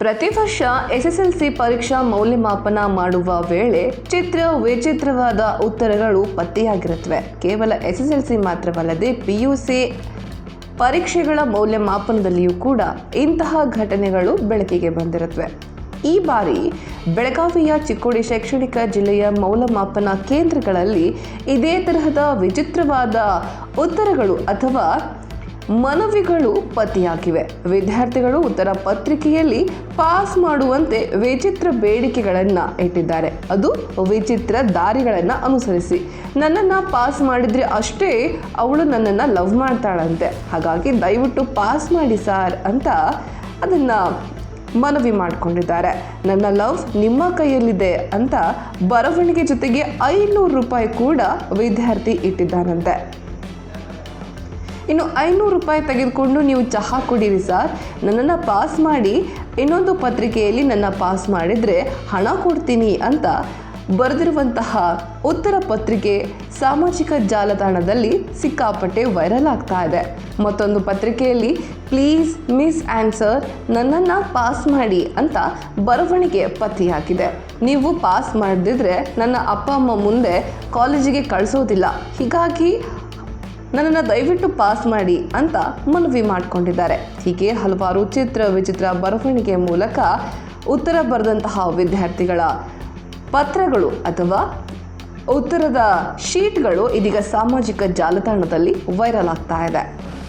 ಪ್ರತಿ ವರ್ಷ ಎಸ್ಎಸ್ಎಲ್ಸಿ ಪರೀಕ್ಷಾ ಮೌಲ್ಯಮಾಪನ ಮಾಡುವ ವೇಳೆ ಚಿತ್ರ ವಿಚಿತ್ರವಾದ ಉತ್ತರಗಳು ಪತ್ತೆಯಾಗಿರುತ್ತವೆ. ಕೇವಲ ಎಸ್ಎಸ್ಎಲ್ಸಿ ಮಾತ್ರವಲ್ಲದೆ ಪಿಯುಸಿ ಪರೀಕ್ಷೆಗಳ ಮೌಲ್ಯಮಾಪನದಲ್ಲಿಯೂ ಕೂಡ ಇಂತಹ ಘಟನೆಗಳು ಬೆಳಕಿಗೆ ಬಂದಿರುತ್ತವೆ. ಈ ಬಾರಿ ಬೆಳಗಾವಿಯ ಚಿಕ್ಕೋಡಿ ಶೈಕ್ಷಣಿಕ ಜಿಲ್ಲೆಯ ಮೌಲ್ಯಮಾಪನ ಕೇಂದ್ರಗಳಲ್ಲಿ ಇದೇ ತರಹದ ವಿಚಿತ್ರವಾದ ಉತ್ತರಗಳು ಅಥವಾ ಮನವಿಗಳು ಪತಿಯಾಗಿವೆ. ವಿದ್ಯಾರ್ಥಿಗಳು ಉತ್ತರ ಪತ್ರಿಕೆಯಲ್ಲಿ ಪಾಸ್ ಮಾಡುವಂತೆ ವಿಚಿತ್ರ ಬೇಡಿಕೆಗಳನ್ನು ಇಟ್ಟಿದ್ದಾರೆ. ಅದು ವಿಚಿತ್ರ ದಾರಿಗಳನ್ನು ಅನುಸರಿಸಿ. ನನ್ನನ್ನು ಪಾಸ್ ಮಾಡಿದರೆ ಅಷ್ಟೇ ಅವಳು ನನ್ನನ್ನು ಲವ್ ಮಾಡ್ತಾಳಂತೆ. ಹಾಗಾಗಿ ದಯವಿಟ್ಟು ಪಾಸ್ ಮಾಡಿ ಸಾರ್ ಅಂತ ಅದನ್ನು ಮನವಿ ಮಾಡಿಕೊಂಡಿದ್ದಾರೆ. ನನ್ನ ಲವ್ ನಿಮ್ಮ ಕೈಯಲ್ಲಿದೆ ಅಂತ ಬರವಣಿಗೆ ಜೊತೆಗೆ ಐನೂರು ರೂಪಾಯಿ ಕೂಡ ವಿದ್ಯಾರ್ಥಿ ಇಟ್ಟಿದ್ದಾನಂತೆ. ಇನ್ನು ಐನೂರು ರೂಪಾಯಿ ತೆಗೆದುಕೊಂಡು ನೀವು ಚಹಾ ಕುಡೀರಿ ಸರ್. ನನ್ನನ್ನು ಪಾಸ್ ಮಾಡಿ, ಇನ್ನೊಂದು ಪತ್ರಿಕೆಯಲ್ಲಿ ನನ್ನ ಪಾಸ್ ಮಾಡಿದರೆ ಹಣ ಕೊಡ್ತೀನಿ ಅಂತ ಬರೆದಿರುವಂತಹ ಉತ್ತರ ಪತ್ರಿಕೆ ಸಾಮಾಜಿಕ ಜಾಲತಾಣದಲ್ಲಿ ಸಿಕ್ಕಾಪಟ್ಟೆ ವೈರಲ್ ಆಗ್ತಾ ಇದೆ. ಮತ್ತೊಂದು ಪತ್ರಿಕೆಯಲ್ಲಿ ಪ್ಲೀಸ್ ಮಿಸ್ ಆನ್ಸರ್ ನನ್ನನ್ನು ಪಾಸ್ ಮಾಡಿ ಅಂತ ಬರವಣಿಗೆ ಪತ್ತೆಯಾಗಿದೆ ನೀವು ಪಾಸ್ ಮಾಡದಿದ್ರೆ ನನ್ನ ಅಪ್ಪ ಅಮ್ಮ ಮುಂದೆ ಕಾಲೇಜಿಗೆ ಕಳಿಸೋದಿಲ್ಲ. ಹೀಗಾಗಿ ನನ್ನನ್ನು ದಯವಿಟ್ಟು ಪಾಸ್ ಮಾಡಿ ಅಂತ ಮನವಿ ಮಾಡಿಕೊಂಡಿದ್ದಾರೆ. ಹೀಗೆ ಹಲವಾರು ಚಿತ್ರ ವಿಚಿತ್ರ ಬರವಣಿಗೆ ಮೂಲಕ ಉತ್ತರ ಬರೆದಂತಹ ವಿದ್ಯಾರ್ಥಿಗಳ ಪತ್ರಗಳು ಅಥವಾ ಉತ್ತರದ ಶೀಟ್ಗಳು ಇದೀಗ ಸಾಮಾಜಿಕ ಜಾಲತಾಣದಲ್ಲಿ ವೈರಲ್ ಆಗ್ತಾ ಇದೆ.